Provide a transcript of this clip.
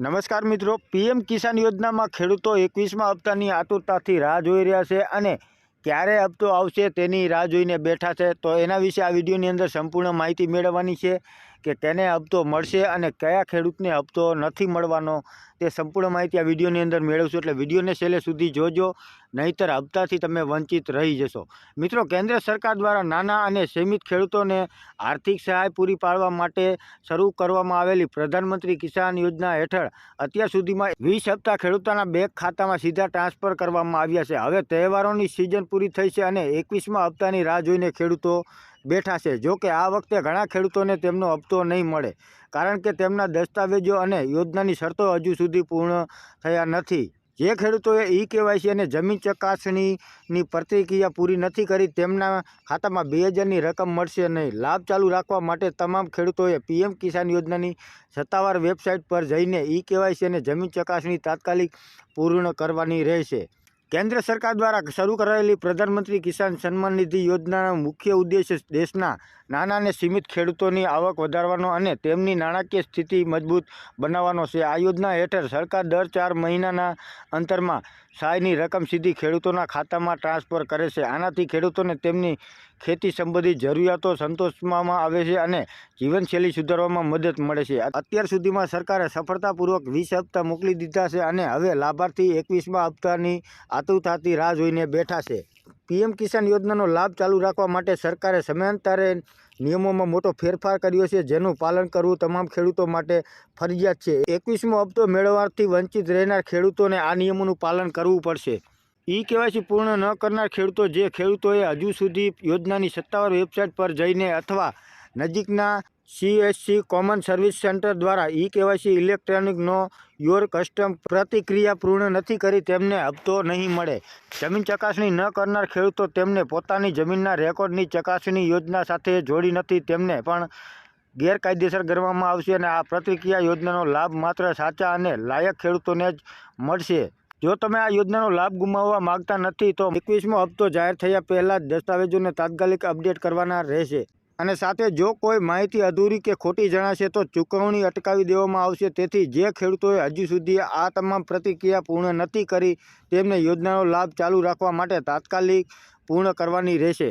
નમસ્કાર મિત્રો, પીએમ કિસાન યોજનામાં ખેડૂતો એકવીસમાં હપ્તાની આતુરતાથી રાહ જોઈ રહ્યા છે અને ક્યારે હપ્તો આવશે તેની રાહ જોઈને બેઠા છે. તો એના વિશે આ વિડીયોની અંદર સંપૂર્ણ માહિતી મેળવવાની છે. કે કેને હપ્તો મળશે અને કયા ખેડૂતને હપ્તો નથી મળવાનો તે સંપૂર્ણ માહિતી આ વિડીયોની અંદર મેળવશું. એટલે વિડીયોને છેલ્લે સુધી જોજો, નહીંતર હપ્તાથી તમે વંચિત રહી જશો. મિત્રો, કેન્દ્ર સરકાર દ્વારા નાના અને સીમિત ખેડૂતોને આર્થિક સહાય પૂરી પાડવા માટે શરૂ કરવામાં આવેલી પ્રધાનમંત્રી કિસાન યોજના હેઠળ અત્યાર સુધીમાં વીસ હપ્તા ખેડૂતોના બેંક ખાતામાં સીધા ટ્રાન્સફર કરવામાં આવ્યા છે. હવે તહેવારોની સિઝન પૂરી થઈ છે અને એકવીસમાં હપ્તાની રાહ જોઈને ખેડૂતો બેઠા છે. જો કે આ વખતે ઘણા ખેડૂતોને તેમનો હપ્તો નહીં મળે, કારણ કે તેમના દસ્તાવેજો અને યોજનાની શરતો હજુ સુધી પૂર્ણ થયા નથી. જે ખેડૂતોએ ઈ કેવાયસી અને જમીન ચકાસણીની પ્રતિક્રિયા પૂરી નથી કરી, તેમના ખાતામાં બે હજારની રકમ મળશે નહીં. લાભ ચાલુ રાખવા માટે તમામ ખેડૂતોએ પીએમ કિસાન યોજનાની સત્તાવાર વેબસાઇટ પર જઈને ઈ કેવાયસી અને જમીન ચકાસણી તાત્કાલિક પૂર્ણ કરવાની રહેશે. કેન્દ્ર સરકાર દ્વારા શરૂ કરાયેલી પ્રધાનમંત્રી કિસાન સન્માન નિધિ યોજનાનો મુખ્ય ઉદ્દેશ દેશના નાના અને સીમિત ખેડૂતોની આવક વધારવાનો અને તેમની નાણાકીય સ્થિતિ મજબૂત બનાવવાનો છે. આ યોજના હેઠળ સરકાર દર ચાર મહિનાના અંતરમાં સહાયની રકમ સીધી ખેડૂતોના ખાતામાં ટ્રાન્સફર કરે છે. આનાથી ખેડૂતોને તેમની ખેતી સંબંધિત જરૂરિયાતો સંતોષવામાં આવે છે અને જીવનશૈલી સુધારવામાં મદદ મળે છે. અત્યાર સુધીમાં સરકારે સફળતાપૂર્વક વીસ હપ્તા મોકલી દીધા છે અને હવે લાભાર્થી એકવીસમાં હપ્તાની આતુરતાથી રાહ જોઈને બેઠા છે. પીએમ કિસાન યોજનાનો લાભ ચાલુ રાખવા માટે સરકારે સમયાંતરે નિયમોમાં મોટો ફેરફાર કર્યો છે, જેનું પાલન કરવું તમામ ખેડૂતો માટે ફરજિયાત છે. એકવીસમો હપ્તો મેળવવાથી વંચિત રહેનાર ખેડૂતોને આ નિયમોનું પાલન કરવું પડશે. ઈ કેવાયસી પૂર્ણ ન કરનાર ખેડૂતો, જે ખેડૂતોએ હજુ સુધી યોજનાની સત્તાવાર વેબસાઇટ પર જઈને અથવા નજીકના સીએસસી કોમન સર્વિસ સેન્ટર દ્વારા ઈ કેવાયસી ઇલેક્ટ્રોનિકનો યોર કસ્ટમ પ્રતિક્રિયા પૂર્ણ નથી કરી તેમને હપ્તો નહીં મળે. જમીન ચકાસણી ન કરનાર ખેડૂતો તેમને પોતાની જમીનના રેકોર્ડની ચકાસણી યોજના સાથે જોડી નથી, તેમને પણ ગેરકાયદેસર ગણવામાં આવશે અને આ પ્રતિક્રિયા યોજનાનો લાભ માત્ર સાચા અને લાયક ખેડૂતોને જ મળશે. જો તમે આ યોજનાનો લાભ ગુમાવવા માંગતા નથી, તો એકવીસમો હપ્તો જાહેર થયા પહેલાં જ દસ્તાવેજોને તાત્કાલિક અપડેટ કરવાના રહેશે. અને સાથે જો કોઈ માહિતી અધૂરી કે ખોટી જણાશે તો ચૂકવણી અટકાવી દેવામાં આવશે. તેથી જે ખેડૂતોએ હજુ સુધી આ તમામ પ્રતિક્રિયા પૂર્ણ નથી કરી, તેમને યોજનાનો લાભ ચાલુ રાખવા માટે તાત્કાલિક પૂર્ણ કરવાની રહેશે.